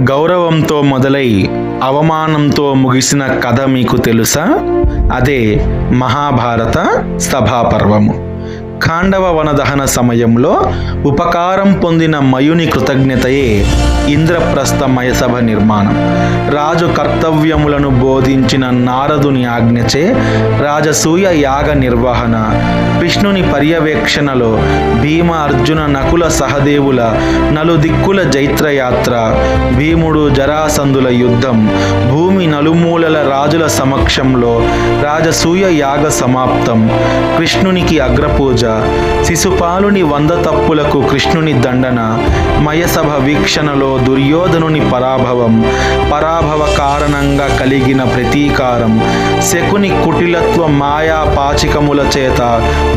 గౌరవంతో మొదలై అవమానంతో ముగిసిన కథ మీకు తెలుసా? అదే మహాభారత సభాపర్వము. ఖాండవ వనదహన సమయంలో ఉపకారం పొందిన మయుని కృతజ్ఞతయే ఇంద్రప్రస్థ మయసభ నిర్మాణం. రాజు కర్తవ్యములను బోధించిన నారదుని ఆజ్ఞచే రాజసూయ యాగ నిర్వహణ. విష్ణుని పర్యవేక్షణలో భీమ అర్జున నకుల సహదేవుల నలుదిక్కుల జైత్రయాత్ర. భీముడు జరాసందుల యుద్ధం. భూమి నలుమూలల రాజుల సమక్షంలో రాజసూయ యాగ సమాప్తం. కృష్ణునికి అగ్రపూజ. శిశుపాలుని వంద తప్పులకు కృష్ణుని దండన మయసభ వీక్షణలో దుర్యోధనుని పరాభవం పరాభవ కారణంగా కలిగిన ప్రతీకారం శకుని కుటిలత్వ మాయా పాచికముల చేత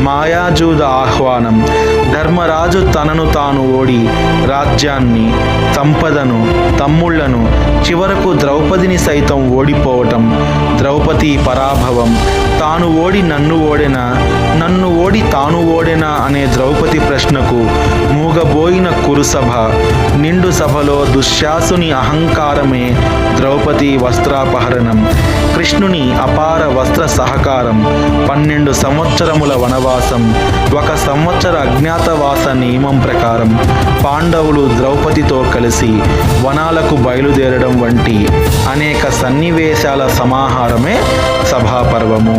మాయాజూద ఆహ్వానం. ధర్మరాజు తనను తాను ఓడి రాజ్యాన్ని సంపదను తమ్ముళ్ళను చివరకు ద్రౌపదిని సైతం ఓడిపోవటం ద్రౌపది పరాభవం. తాను ఓడి నన్ను ఓడెనా నన్ను ఓడి తాను ఓడెనా అనే ద్రౌపది ప్రశ్నకు మూగబోయిన కురుసభ నిండు సభలో దుశ్శాసుని అహంకారమే ద్రౌపది వస్త్రాపహరణం. కృష్ణుని అపార వస్త్ర సహకారం పన్నెండు సంవత్సరముల వనవాసం ఒక సంవత్సర అజ్ఞాతవాస నియమం ప్రకారం పాండవులు ద్రౌపదితో కలిసి వనాలకు బయలుదేరడం వంటి అనేక సన్నివేశాల సమాహారమే సభాపర్వము.